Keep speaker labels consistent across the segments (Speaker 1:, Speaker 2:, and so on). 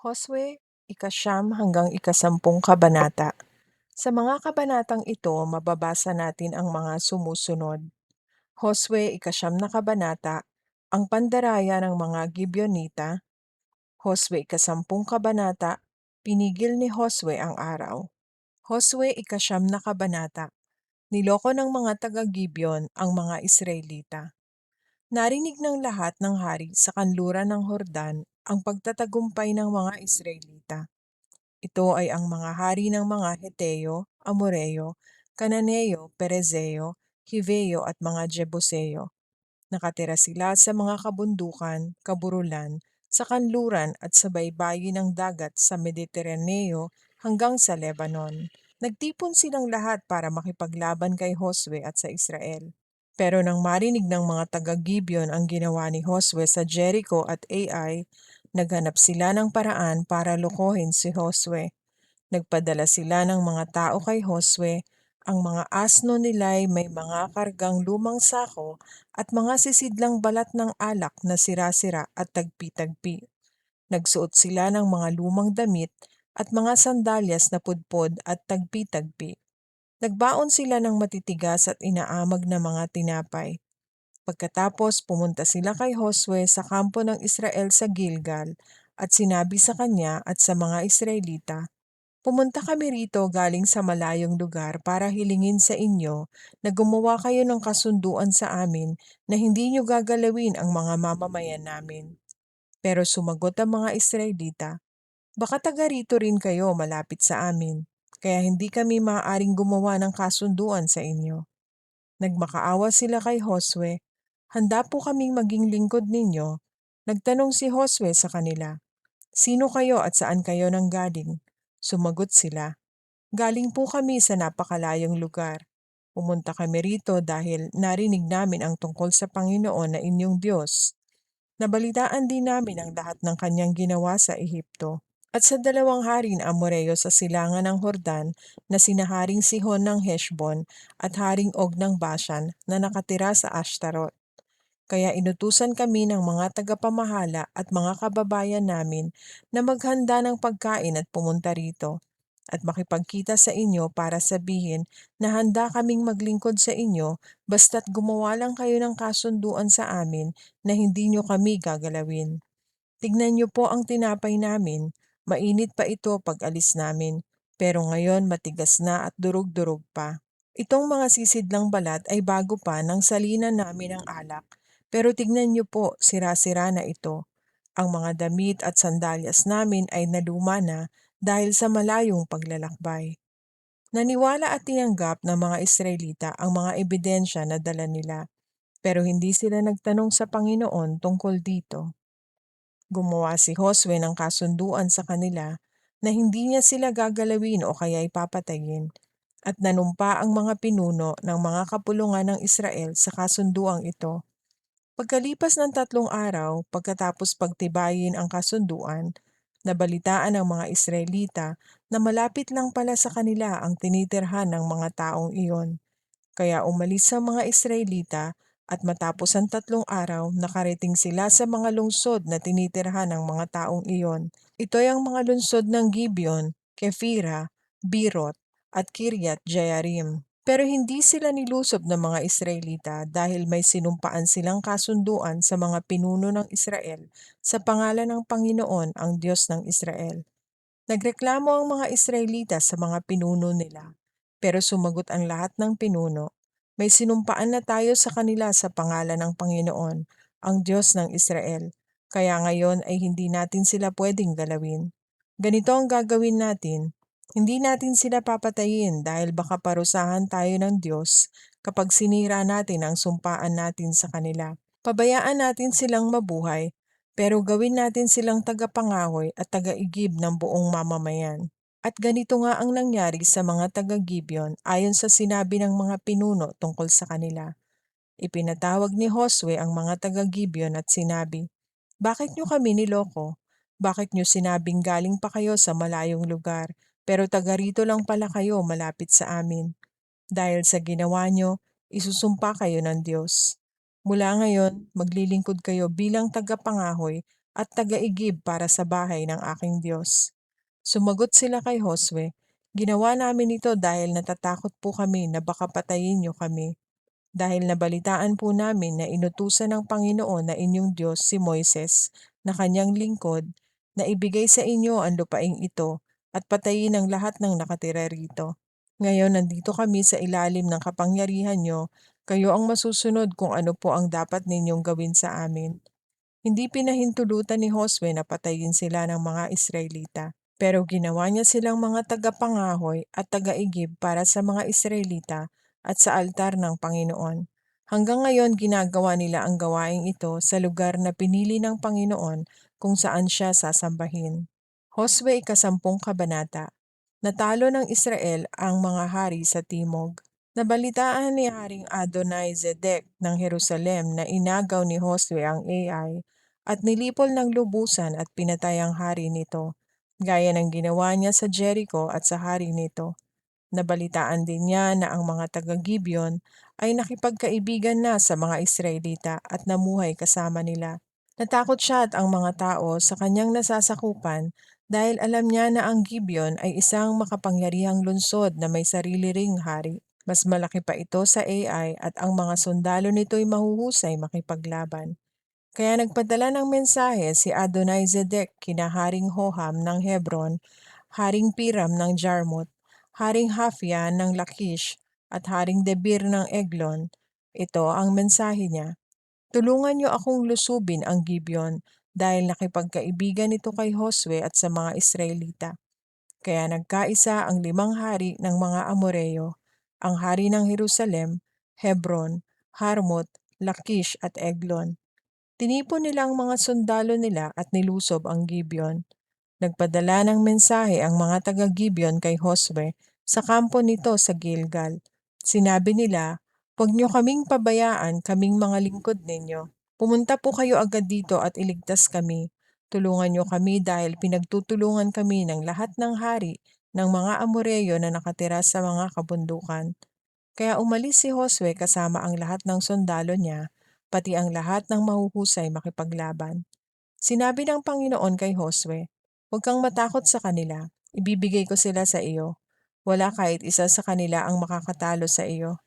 Speaker 1: Josue, ikasyam hanggang ikasampung kabanata. Sa mga kabanatang ito, mababasa natin ang mga sumusunod. Josue, ikasyam na kabanata, ang pandaraya ng mga Gibeonita. Josue, ikasampung kabanata, pinigil ni Josue ang araw. Josue, ikasyam na kabanata, niloko ng mga taga-Gibeon ang mga Israelita. Narinig ng lahat ng hari sa kanluran ng Hordan ang pagtatagumpay ng mga Israelita. Ito ay ang mga hari ng mga Heteo, Amoreo, Kananeo, Perezeo, Hiveo at mga Jebuseo. Nakatira sila sa mga kabundukan, kaburulan, sa kanluran at sa baybayin ng dagat sa Mediteraneo hanggang sa Lebanon. Nagtipon silang lahat para makipaglaban kay Josue at sa Israel. Pero nang marinig ng mga taga-Gibeon ang ginawa ni Josue sa Jericho at Ai, naghanap sila ng paraan para lokohin si Josue. Nagpadala sila ng mga tao kay Josue, ang mga asno nila'y may mga kargang lumang sako at mga sisidlang balat ng alak na sira-sira at tagpi-tagpi. Nagsuot sila ng mga lumang damit at mga sandalyas na pudpod at tagpi-tagpi. Nagbaon sila ng matitigas at inaamag na mga tinapay. Pagkatapos pumunta sila kay Josue sa kampo ng Israel sa Gilgal at sinabi sa kanya at sa mga Israelita, Pumunta kami rito galing sa malayong lugar para hilingin sa inyo na gumawa kayo ng kasunduan sa amin na hindi nyo gagalawin ang mga mamamayan namin. Pero sumagot ang mga Israelita, Baka taga rito rin kayo malapit sa amin, kaya hindi kami maaaring gumawa ng kasunduan sa inyo. Nagmakaawa sila kay Josue, Handa po kaming maging lingkod ninyo. Nagtanong si Josue sa kanila, Sino kayo at saan kayo nang galing? Sumagot sila, Galing po kami sa napakalayong lugar. Pumunta kami rito dahil narinig namin ang tungkol sa Panginoon na inyong Diyos. Nabalitaan din namin ang lahat ng kanyang ginawa sa Ehipto at sa dalawang hari na Amoreo sa silangan ng Hordan na sina Haring Sihon ng Heshbon at Haring Og ng Bashan na nakatira sa Ashtaroth. Kaya inutusan kami ng mga tagapamahala at mga kababayan namin na maghanda ng pagkain at pumunta rito at makipagkita sa inyo para sabihin na handa kaming maglingkod sa inyo basta't gumawa lang kayo ng kasunduan sa amin na hindi nyo kami gagalawin. Tignan nyo po ang tinapay namin, mainit pa ito pag alis namin, pero ngayon matigas na at durug-durug pa. Itong mga sisidlang balat ay bago pa nang salinan namin ang alak pero tignan niyo po, sira-sira na ito. Ang mga damit at sandalyas namin ay naluma na dahil sa malayong paglalakbay. Naniwala at tinanggap ng mga Israelita ang mga ebidensya na dala nila, pero hindi sila nagtanong sa Panginoon tungkol dito. Gumawa si Josue ng kasunduan sa kanila na hindi niya sila gagalawin o kaya ipapatayin, at nanumpa ang mga pinuno ng mga kapulungan ng Israel sa kasunduang ito. Pagkalipas ng tatlong araw, pagkatapos pagtibayin ang kasunduan, nabalitaan ng mga Israelita na malapit lang pala sa kanila ang tinitirhan ng mga taong iyon. Kaya umalis ang mga Israelita at matapos ang tatlong araw, nakarating sila sa mga lungsod na tinitirhan ng mga taong iyon. Ito ay ang mga lungsod ng Gibeon, Kefira, Birot, at Kiryat Jearim. Pero hindi sila nilusob ng mga Israelita dahil may sinumpaan silang kasunduan sa mga pinuno ng Israel sa pangalan ng Panginoon ang Diyos ng Israel. Nagreklamo ang mga Israelita sa mga pinuno nila, pero sumagot ang lahat ng pinuno, May sinumpaan na tayo sa kanila sa pangalan ng Panginoon, ang Diyos ng Israel, kaya ngayon ay hindi natin sila pwedeng galawin. Ganito ang gagawin natin, hindi natin sila papatayin dahil baka parusahan tayo ng Diyos kapag sinira natin ang sumpaan natin sa kanila. Pabayaan natin silang mabuhay, pero gawin natin silang tagapangahoy at tagaigib ng buong mamamayan. At ganito nga ang nangyari sa mga taga-Gibeon ayon sa sinabi ng mga pinuno tungkol sa kanila. Ipinatawag ni Josue ang mga taga-Gibeon at sinabi, Bakit nyo kami niloko? Bakit nyo sinabing galing pa kayo sa malayong lugar pero taga rito lang pala kayo malapit sa amin. Dahil sa ginawa nyo, isusumpa kayo ng Diyos. Mula ngayon, maglilingkod kayo bilang tagapangahoy at tagaigib para sa bahay ng aking Diyos. Sumagot sila kay Josue, Ginawa namin ito dahil natatakot po kami na baka patayin niyo kami. Dahil nabalitaan po namin na inutusan ng Panginoon na inyong Diyos si Moises na kanyang lingkod na ibigay sa inyo ang lupaing ito at patayin ang lahat ng nakatira rito. Ngayon nandito kami sa ilalim ng kapangyarihan nyo, kayo ang masusunod kung ano po ang dapat ninyong gawin sa amin. Hindi pinahintulutan ni Josue na patayin sila ng mga Israelita. Pero ginawa niya silang mga tagapangahoy at tagaigib para sa mga Israelita at sa altar ng Panginoon. Hanggang ngayon ginagawa nila ang gawaing ito sa lugar na pinili ng Panginoon kung saan siya sasambahin. Josue ikasampung kabanata Natalo ng Israel ang mga hari sa timog. Nabalitaan ni Haring Adonai Zedek ng Jerusalem na inagaw ni Josue ang Ai at nilipol ng lubusan at pinatay ang hari nito gaya ng ginawa niya sa Jericho at sa hari nito. Nabalitaan din niya na ang mga taga-Gibeon ay nakipagkaibigan na sa mga Israelita at namuhay kasama nila. Natakot siya at ang mga tao sa kanyang nasasakupan dahil alam niya na ang Gibeon ay isang makapangyarihang lungsod na may sarili ring hari. Mas malaki pa ito sa AI at ang mga sundalo nito'y mahuhusay makipaglaban. Kaya nagpadala ng mensahe si Adonai Zedek kina Hoham ng Hebron, Haring Piram ng Jarmut, Haring Hafya ng Lakish, at Haring Debir ng Eglon. Ito ang mensahe niya. Tulungan niyo akong lusubin ang Gibeon dahil nakipagkaibigan ito kay Josue at sa mga Israelita. Kaya nagkaisa ang limang hari ng mga Amoreo, ang hari ng Jerusalem, Hebron, Harmot, Lakish at Eglon. Tinipon nila ang mga sundalo nila at nilusob ang Gibeon. Nagpadala ng mensahe ang mga taga-Gibeon kay Josue sa kampo nito sa Gilgal. Sinabi nila, Huwag niyo kaming pabayaan, kaming mga lingkod ninyo. Pumunta po kayo agad dito at iligtas kami. Tulungan niyo kami dahil pinagtutulungan kami ng lahat ng hari ng mga Amoreyo na nakatira sa mga kabundukan. Kaya umalis si Josue kasama ang lahat ng sundalo niya pati ang lahat ng mahuhusay makipaglaban. Sinabi ng Panginoon kay Josue, Huwag kang matakot sa kanila, ibibigay ko sila sa iyo. Wala kahit isa sa kanila ang makakatalo sa iyo.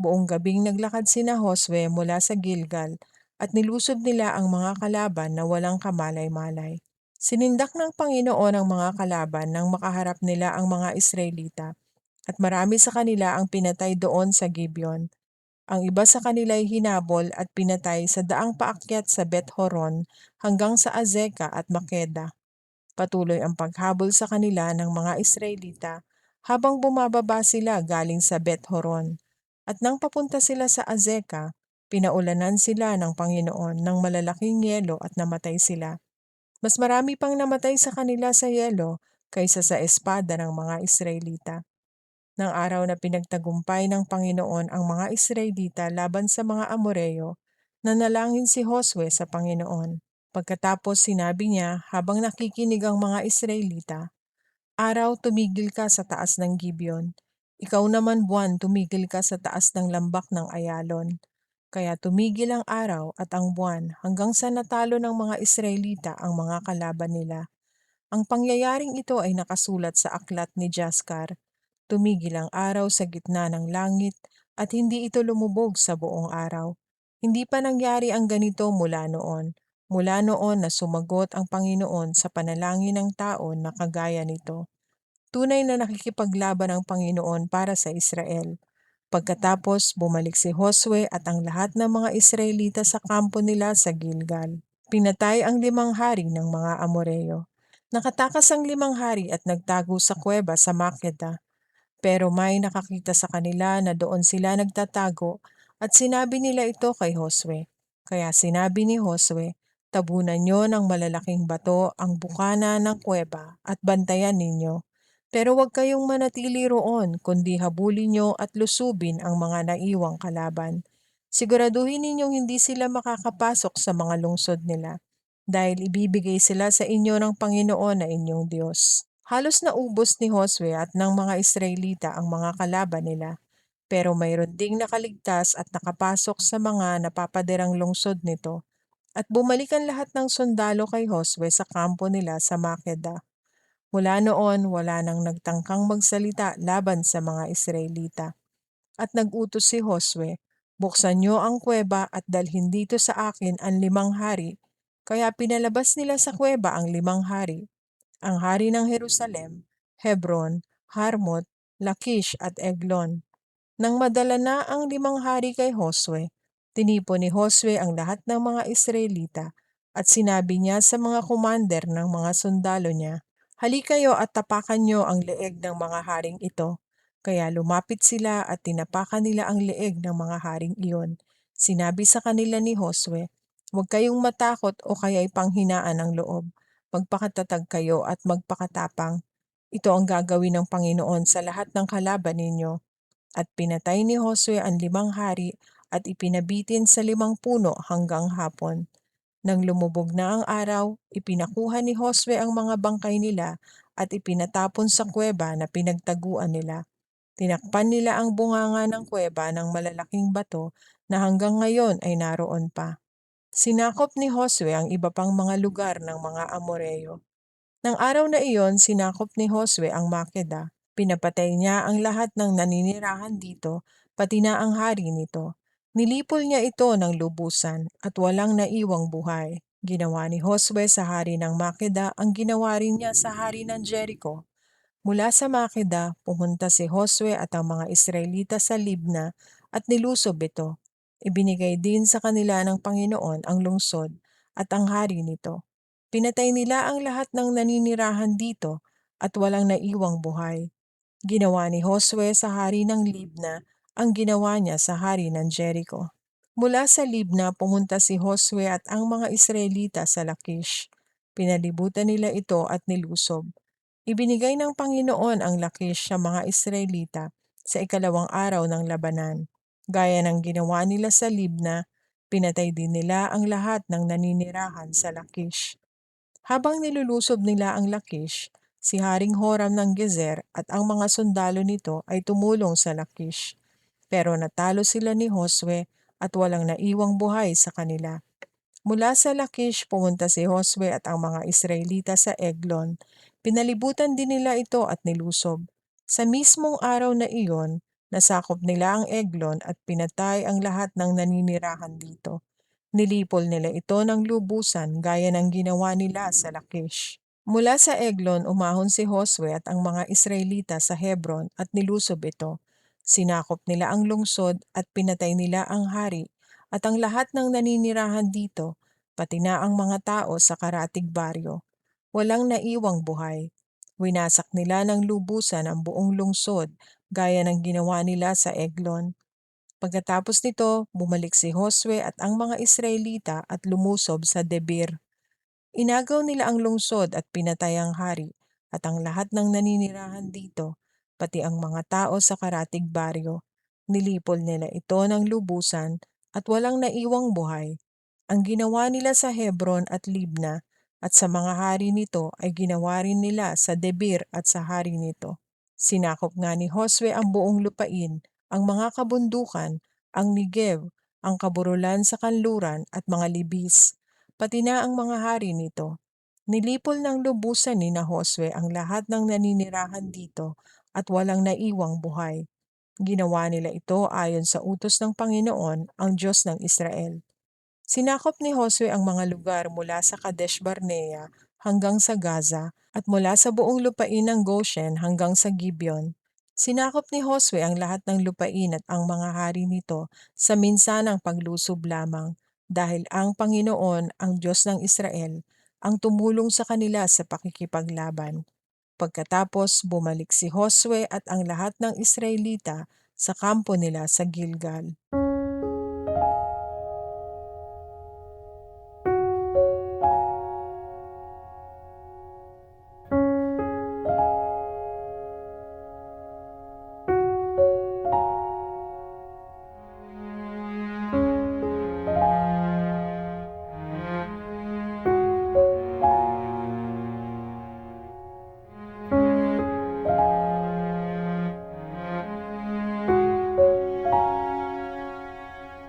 Speaker 1: Buong gabing naglakad sina Josue mula sa Gilgal at nilusob nila ang mga kalaban na walang kamalay-malay. Sinindak ng Panginoon ang mga kalaban nang makaharap nila ang mga Israelita at marami sa kanila ang pinatay doon sa Gibeon ang iba sa kanila ay hinabol at pinatay sa daang paakyat sa Bet Horon hanggang sa Azeka at Makeda. Patuloy ang paghabol sa kanila ng mga Israelita habang bumababa sila galing sa Bet Horon. At nang papunta sila sa Azeka, pinaulanan sila ng Panginoon ng malalaking yelo at namatay sila. Mas marami pang namatay sa kanila sa yelo kaysa sa espada ng mga Israelita ng araw na pinagtagumpay ng Panginoon ang mga Israelita laban sa mga Amoreo, nanalangin si Josue sa Panginoon. Pagkatapos sinabi niya habang nakikinig ang mga Israelita, Araw tumigil ka sa taas ng Gibeon, ikaw naman buwan tumigil ka sa taas ng lambak ng Ayalon. Kaya tumigil ang araw at ang buwan hanggang sa natalo ng mga Israelita ang mga kalaban nila. Ang pangyayaring ito ay nakasulat sa aklat ni Jaskar, Tumigil ang araw sa gitna ng langit at hindi ito lumubog sa buong araw. Hindi pa nangyari ang ganito mula noon. Mula noon na sumagot ang Panginoon sa panalangin ng tao na kagaya nito. Tunay na nakikipaglaban ang Panginoon para sa Israel. Pagkatapos, bumalik si Josue at ang lahat ng mga Israelita sa kampo nila sa Gilgal. Pinatay ang limang hari ng mga Amoreo. Nakatakas ang limang hari at nagtago sa kuweba sa Makeda. Pero may nakakita sa kanila na doon sila nagtatago at sinabi nila ito kay Josue. Kaya sinabi ni Josue, tabunan nyo ng malalaking bato ang bukana ng kuweba at bantayan ninyo. Pero huwag kayong manatili roon, kundi habulin nyo at lusubin ang mga naiwang kalaban. Siguraduhin ninyong hindi sila makakapasok sa mga lungsod nila, dahil ibibigay sila sa inyo ng Panginoon na inyong Diyos. Halos naubos ni Josue at ng mga Israelita ang mga kalaban nila, pero mayroon ding nakaligtas at nakapasok sa mga napapadirang lungsod nito. At bumalik ang lahat ng sundalo kay Josue sa kampo nila sa Makeda. Mula noon, wala nang nagtangkang magsalita laban sa mga Israelita. At nag-utos si Josue, Buksan niyo ang kuweba at dalhin dito sa akin ang limang hari. Kaya pinalabas nila sa kuweba ang limang hari. Ang hari ng Jerusalem, Hebron, Harmot, Lakish at Eglon. Nang madala na ang limang hari kay Josue, tinipon ni Josue ang lahat ng mga Israelita at sinabi niya sa mga commander ng mga sundalo niya, Hali kayo at tapakan niyo ang leeg ng mga haring ito. Kaya lumapit sila at tinapakan nila ang leeg ng mga haring iyon. Sinabi sa kanila ni Josue, Huwag kayong matakot o kaya'y panghinaan ng loob. Magpakatatag kayo at magpakatapang. Ito ang gagawin ng Panginoon sa lahat ng kalaban ninyo. At pinatay ni Josue ang limang hari at ipinabitin sa limang puno hanggang hapon. Nang lumubog na ang araw, ipinakuha ni Josue ang mga bangkay nila at ipinatapon sa kuweba na pinagtaguan nila. Tinakpan nila ang bunganga ng kuweba ng malalaking bato na hanggang ngayon ay naroon pa. Sinakop ni Josue ang iba pang mga lugar ng mga Amoreo. Nang araw na iyon, sinakop ni Josue ang Makeda. Pinapatay niya ang lahat ng naninirahan dito, pati na ang hari nito. Nilipol niya ito ng lubusan at walang naiwang buhay. Ginawa ni Josue sa hari ng Makeda ang ginawa rin niya sa hari ng Jericho. Mula sa Makeda, pumunta si Josue at ang mga Israelita sa Libna at nilusob ito. Ibinigay din sa kanila ng Panginoon ang lungsod at ang hari nito. Pinatay nila ang lahat ng naninirahan dito at walang naiwang buhay. Ginawa ni Josue sa hari ng Libna ang ginawa niya sa hari ng Jericho. Mula sa Libna pumunta si Josue at ang mga Israelita sa Lakish. Pinalibutan nila ito at nilusob. Ibinigay ng Panginoon ang Lakish sa mga Israelita sa ikalawang araw ng labanan. Gaya ng ginawa nila sa Libna, pinatay din nila ang lahat ng naninirahan sa Lakish. Habang nilulusob nila ang Lakish, si Haring Horam ng Gezer at ang mga sundalo nito ay tumulong sa Lakish. Pero natalo sila ni Josue at walang naiwang buhay sa kanila. Mula sa Lakish pumunta si Josue at ang mga Israelita sa Eglon. Pinalibutan din nila ito at nilusob. Sa mismong araw na iyon, nasakop nila ang Eglon at pinatay ang lahat ng naninirahan dito. Nilipol nila ito ng lubusan gaya ng ginawa nila sa Lakish. Mula sa Eglon umahon si Josue at ang mga Israelita sa Hebron at nilusob ito. Sinakop nila ang lungsod at pinatay nila ang hari at ang lahat ng naninirahan dito, pati na ang mga tao sa karatig baryo. Walang naiwang buhay. Winasak nila ng lubusan ang buong lungsod gaya ng ginawa nila sa Eglon. Pagkatapos nito, bumalik si Josue at ang mga Israelita at lumusob sa Debir. Inagaw nila ang lungsod at pinatay ang hari at ang lahat ng naninirahan dito, pati ang mga tao sa karatig baryo. Nilipol nila ito ng lubusan at walang naiwang buhay. Ang ginawa nila sa Hebron at Libna at sa mga hari nito ay ginawa rin nila sa Debir at sa hari nito. Sinakop nga ni Josue ang buong lupain, ang mga kabundukan, ang Nigev, ang kaburulan sa kanluran at mga libis, pati na ang mga hari nito. Nilipol ng lubusan ni na Josue ang lahat ng naninirahan dito at walang naiwang buhay. Ginawa nila ito ayon sa utos ng Panginoon, ang Diyos ng Israel. Sinakop ni Josue ang mga lugar mula sa Kadesh Barnea hanggang sa Gaza at mula sa buong lupain ng Goshen hanggang sa Gibeon. Sinakop ni Josue ang lahat ng lupain at ang mga hari nito sa minsanang paglusob lamang dahil ang Panginoon, ang Diyos ng Israel, ang tumulong sa kanila sa pakikipaglaban. Pagkatapos bumalik si Josue at ang lahat ng Israelita sa kampo nila sa Gilgal.